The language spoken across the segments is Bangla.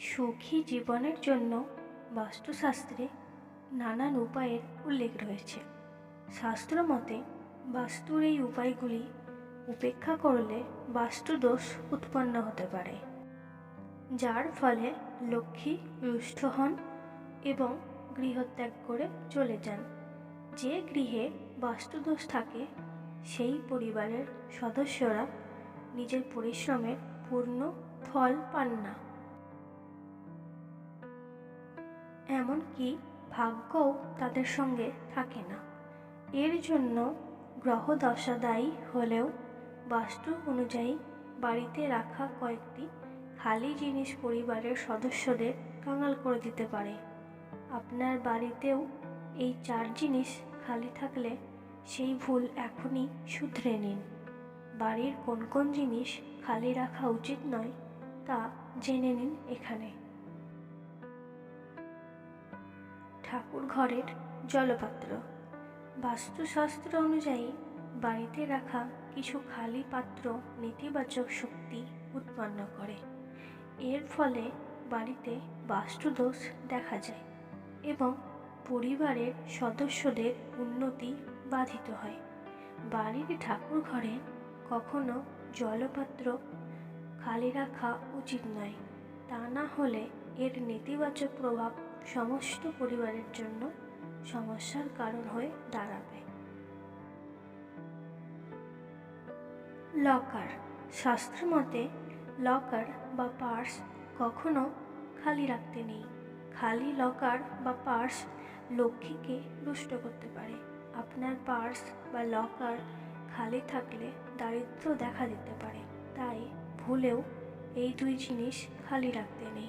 সুখী জীবনের জন্য বাস্তুশাস্ত্রে নানান উপায়ের উল্লেখ রয়েছে। শাস্ত্র মতে বাস্তুর এই উপায়গুলি উপেক্ষা করলে বাস্তুদোষ উৎপন্ন হতে পারে, যার ফলে লক্ষ্মী রুষ্ট হন এবং গৃহত্যাগ করে চলে যান। যে গৃহে বাস্তুদোষ থাকে, সেই পরিবারের সদস্যরা নিজের পরিশ্রমের পূর্ণ ফল পান না। এমনকি ভাগ্যও তাদের সঙ্গে থাকে না। এর জন্য গ্রহ দায়ী হলেও বাস্তু অনুযায়ী বাড়িতে রাখা কয়েকটি খালি জিনিস পরিবারের সদস্যদের কাঙাল করে দিতে পারে। আপনার বাড়িতেও এই চার জিনিস খালি থাকলে সেই ভুল এখনই শুধরে নিন। বাড়ির কোন কোন জিনিস খালি রাখা উচিত নয় তা জেনে নিন এখানে। ঠাকুর ঘরের জলপাত্র। বাস্তুশাস্ত্র অনুযায়ী বাড়িতে রাখা কিছু খালি পাত্র নেতিবাচক শক্তি উৎপন্ন করে। এর ফলে বাড়িতে বাস্তুদোষ দেখা যায় এবং পরিবারের সদস্যদের উন্নতি বাধিত হয়। বাড়ির ঠাকুর ঘরে কখনো জলপাত্র খালি রাখা উচিত নয়। তা না হলে এর নেতিবাচক প্রভাব সমস্ত পরিবারের জন্য সমস্যার কারণ হয়ে দাঁড়াবে। লকার। শাস্ত্র মতে, লকার বা পার্স কখনো খালি রাখতে নেই। খালি লকার বা পার্স লক্ষ্মীকে রুষ্ট করতে পারে। আপনার পার্স বা লকার খালি থাকলে দারিদ্র দেখা দিতে পারে। তাই ভুলেও এই দুই জিনিস খালি রাখতে নেই।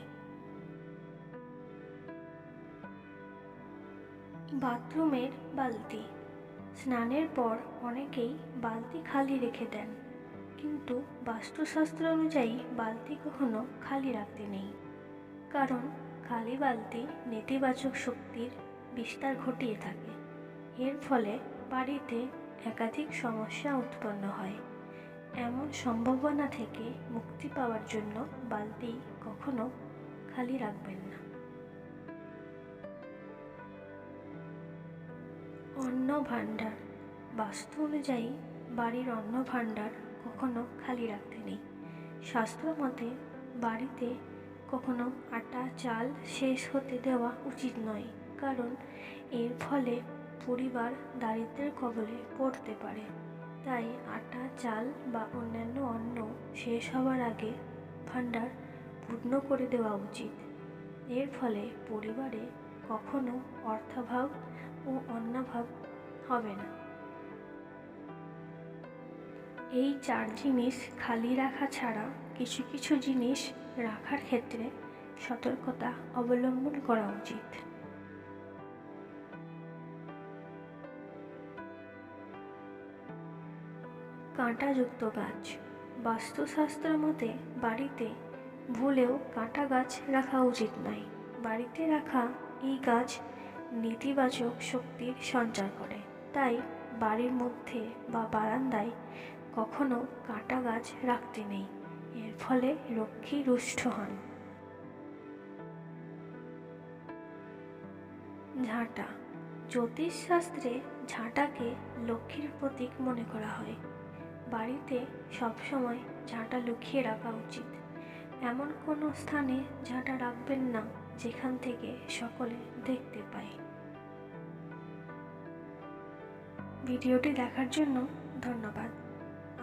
বাথরুমের বালতি। স্নানের পর অনেকেই বালতি খালি রেখে দেন। কিন্তু বাস্তুশাস্ত্র অনুযায়ী বালতি কখনো খালি রাখতে নেই। কারণ খালি বালতি নেতিবাচক শক্তির বিস্তার ঘটিয়ে থাকে। এর ফলে বাড়িতে একাধিক সমস্যা উৎপন্ন হয়। এমন সম্ভাবনা থেকে মুক্তি পাওয়ার জন্য বালতি কখনো খালি রাখবেন না। অন্ন ভাণ্ডার বাস্তু অনুযায়ী, বাড়ির অন্ন ভাণ্ডার কখনো খালি রাখতে নেই। শাস্ত্র মতে, বাড়িতে কখনো আটা চাল শেষ হতে দেওয়া উচিত নয়, কারণ এর ফলে পরিবার দারিদ্রের কবলে পড়তে পারে। তাই আটা, চাল বা অন্যান্য অন্ন শেষ হওয়ার আগে ভাণ্ডার পূর্ণ করে দেওয়া উচিত। এর ফলে পরিবারে কখনো অর্থাভাব হবে না। এই চার জিনিস খালি রাখা ছাড়া কিছু কিছু জিনিস রাখার ক্ষেত্রে সতর্কতা অবলম্বন করা উচিত। কাঁটাযুক্ত গাছ। বাস্তুশাস্ত্র মতে বাড়িতে ভুলেও কাঁটা গাছ রাখা উচিত নয়। বাড়িতে রাখা এই গাছ নেতিবাচক শক্তির সঞ্চার করে। তাই বাড়ির মধ্যে বা বারান্দায় কখনো কাঁটা গাছ রাখতে নেই। এর ফলে লক্ষ্মী রুষ্ট হন। ঝাঁটা। জ্যোতিষশাস্ত্রে ঝাঁটাকে লক্ষ্মীর প্রতীক মনে করা হয়। বাড়িতে সবসময় ঝাঁটা লুকিয়ে রাখা উচিত। এমন কোনো স্থানে ঝাঁটা রাখবেন না যেখান থেকে সকলে দেখতে পায়। ভিডিওটি দেখার জন্য ধন্যবাদ।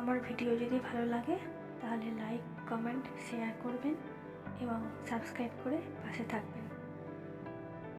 আমার ভিডিও যদি ভালো লাগে, তাহলে লাইক কমেন্ট শেয়ার করবেন এবং সাবস্ক্রাইব করে পাশে থাকবেন।